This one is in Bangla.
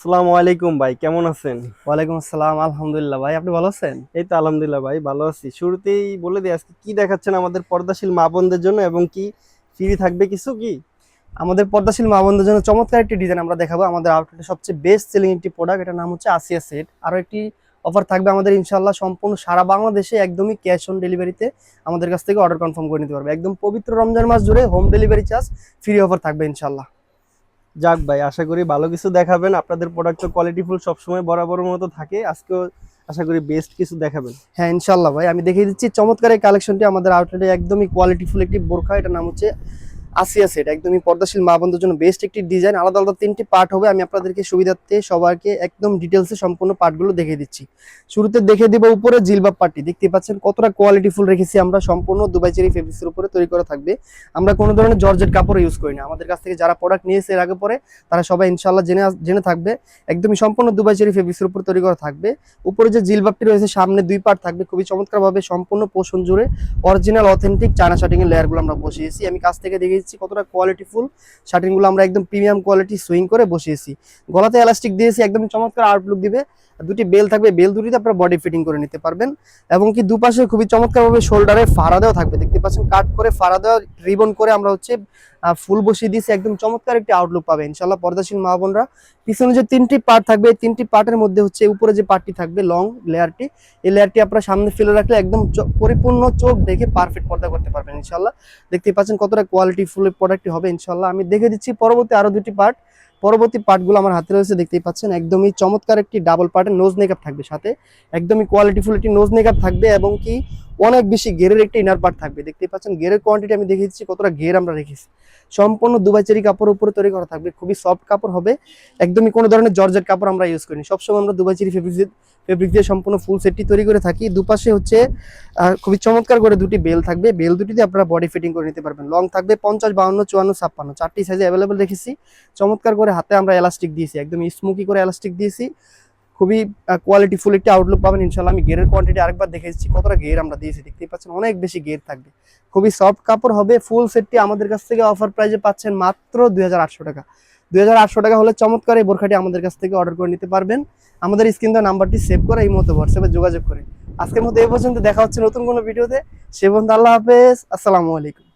আসসালামু আলাইকুম ভাই কেমন আছেন? ওয়ালাইকুম আসসালাম আলহামদুলিল্লাহ ভাই আপনি ভালো আছেন? এই তো আলহামদুলিল্লাহ ভাই ভালো আছি। শুরুতেই বলে দিই আজকে কি দেখাচ্ছেন আমাদের পর্দাশীল মা বোনদের জন্য এবং কি ফ্রি থাকবে কিছু কি? আমাদের পর্দাশীল মা বন্ধুদের জন্য চমৎকার একটি ডিজাইন আমরা দেখাবো। আমাদের আউটলেটের সবচেয়ে বেস্ট সেলিং একটি প্রোডাক্ট এটার নাম হচ্ছে আসিয়া সেট আরও একটি অফার থাকবে আমাদের ইনশাল্লাহ সম্পূর্ণ সারা বাংলাদেশে একদমই ক্যাশ অন ডেলিভারিতে আমাদের কাছ থেকে অর্ডার কনফার্ম করে নিতে পারবে। একদম পবিত্র রমজান মাস জুড়ে home delivery charge free offer থাকবে ইনশাল্লাহ যাক ভাই, আশা করি ভালো কিছু দেখাবেন। আপনাদের প্রোডাক্ট তো কোয়ালিটিফুল সবসময় বরাবর মতো থাকে। আজকেও আশা করি বেস্ট কিছু দেখাবেন। হ্যাঁ ইনশাল্লাহ ভাই, আমি দেখিয়ে দিচ্ছি, চমৎকার এই কালেকশনটি আমাদের আউটলেটে একদমই কোয়ালিটিফুল একটি বোরখা। এটার নাম হচ্ছে আসিয়া সেট একদমই পর্দাশীল মা বন্ধুর জন্য বেস্ট একটি ডিজাইন আলাদা আলাদা তিনটি পার্ট হবে, আমি আপনাদেরকে সুবিধার্থে সবাইকে একদম ডিটেলসে সম্পূর্ণ পার্টগুলো দেখে দিচ্ছি। শুরুতে দেখে দিব উপরে জিলবাব পার্টি দেখতে পাচ্ছেন কতটা কোয়ালিটিফুল রেখেছি আমরা, সম্পূর্ণ দুবাই চেরি ফেব্রিক্সের উপরে তৈরি করা থাকবে। আমরা কোনো ধরনের জর্জেট কাপড় ইউজ করি না। আমাদের কাছ থেকে যারা প্রোডাক্ট নিয়েছে এর আগে পরে, তারা সবাই ইনশাল্লাহ জেনে জেনে থাকবে। একদমই সম্পূর্ণ দুবাই চেরি ফেব্রিক্সের উপর তৈরি করা থাকবে। উপরে যে জিলবাবটি রয়েছে, সামনে দুই পার্ট থাকবে। খুবই চমৎকারভাবে সম্পূর্ণ পোষণ জুড়ে অরিজিনাল অথেন্টিক চায়না শার্টিং এর লেয়ারগুলো আমরা বসিয়েছি। আমি কাছ থেকে দেখিয়েছি কতটা কোয়ালিটিফুল শার্টিংগুলো আমরা একদম প্রিমিয়াম কোয়ালিটি সুইং করে বসিয়েছি। গলাতে এলাস্টিক দিয়েছি, একদম চমৎকার আউটলুক দিবে। দুটি বেল থাকবে বেল দুটিতে আপনার বডি ফিটিং করে নিতে পারবেন। এবং কি দুপাশে খুবই চমৎকারভাবে শোল্ডারে ফাড়া দেওয়া থাকবে। দেখতে পাচ্ছেন কাট করে ফাড়া দেওয়া রিবন করে আমরা হচ্ছে ফুল বসিয়ে দিয়েছি। একদম চমৎকার একটি আউটলুক পাবে। ইনশাল্লাহ পর্দাশীল মা বোনরা। পিছনে যে তিনটি পার্ট থাকবে তিনটি পার্টের মধ্যে হচ্ছে উপরে যে পার্টটি থাকবে লং লেয়ারটি এই লেয়ারটি আপনারা সামনে ফেলে রাখলে একদম পরিপূর্ণ চোখ দেখে পারফেক্ট পর্দা করতে পারবেন ইনশাল্লাহ দেখতে পাচ্ছেন কতটা কোয়ালিটি ফুল প্রোডাক্টটি হবে ইনশাল্লাহ আমি দেখে দিচ্ছি পরবর্তী আরও দুটি পার্ট পরবর্তী পার্টগুলো আমার হাতে রয়েছে, দেখতেই পাচ্ছেন একদমই চমৎকার একটি ডাবল পার্টের নোজ মেকআপ থাকবে সাথে। একদমই কোয়ালিটিফুল একটি নোজ মেকআপ থাকবে এবং কি অনেক বেশি গেরের একটি ইনার পার্ট থাকবে। দেখতে পাচ্ছেন গেরের কোয়ান্টিটি আমি দেখে দিচ্ছি, কতটা গের আমরা রেখেছি। সম্পূর্ণ দুবাই চেরি কাপড়ের উপরে তৈরি করা থাকবে। খুবই সফট কাপড় হবে, একদমই কোনো ধরনের জর্জেট কাপড় আমরা ইউজ করিনি। সবসময় আমরা দুবাই চেরি ফেব্রিক ফেব্রিক দিয়ে সম্পূর্ণ ফুল সেটটি তৈরি করে থাকি। দুপাশে হচ্ছে খুবই চমৎকার করে দুটি বেল থাকবে। বেল দুটিতে আপনারা বডি ফিটিং করে নিতে পারবেন। লং থাকবে পঞ্চাশ, বাউন্ন, চুয়ান্ন, ছাপ্পান্ন। চারটি সাইজে অ্যাভেলেবেল রেখেছি চমৎকার করে হাতে আমরা এলাস্টিক দিয়েছি একদম স্মুকি করে এলাস্টিক দিয়েছি। খুবই কোয়ালিটি ফুল একটি আউটলুক পাবেন ইনশাল্লাহ আমি গেরের কোয়ান্টিটি আরেকবার দেখে দিচ্ছি কতটা গের আমরা দিয়েছি দেখতেই পাচ্ছেন, অনেক বেশি গের থাকবে। খুবই সফট কাপড় হবে ফুল সেটটি আমাদের কাছ থেকে অফার প্রাইজে পাচ্ছেন মাত্র দুই হাজার আটশো টাকা। দুই হাজার আটশো টাকা হলে চমৎকার এই বোরখাটি আমাদের কাছ থেকে অর্ডার করে নিতে পারবেন। আমাদের স্ক্রিন দেওয়া নাম্বারটি সেভ করে এই মতো হোয়াটসঅ্যাপে যোগাযোগ করে। আজকের মতো এই পর্যন্ত, দেখা হচ্ছে নতুন কোনো ভিডিওতে সে পর্যন্ত আল্লাহ হাফেজ, আসসালামু আলাইকুম।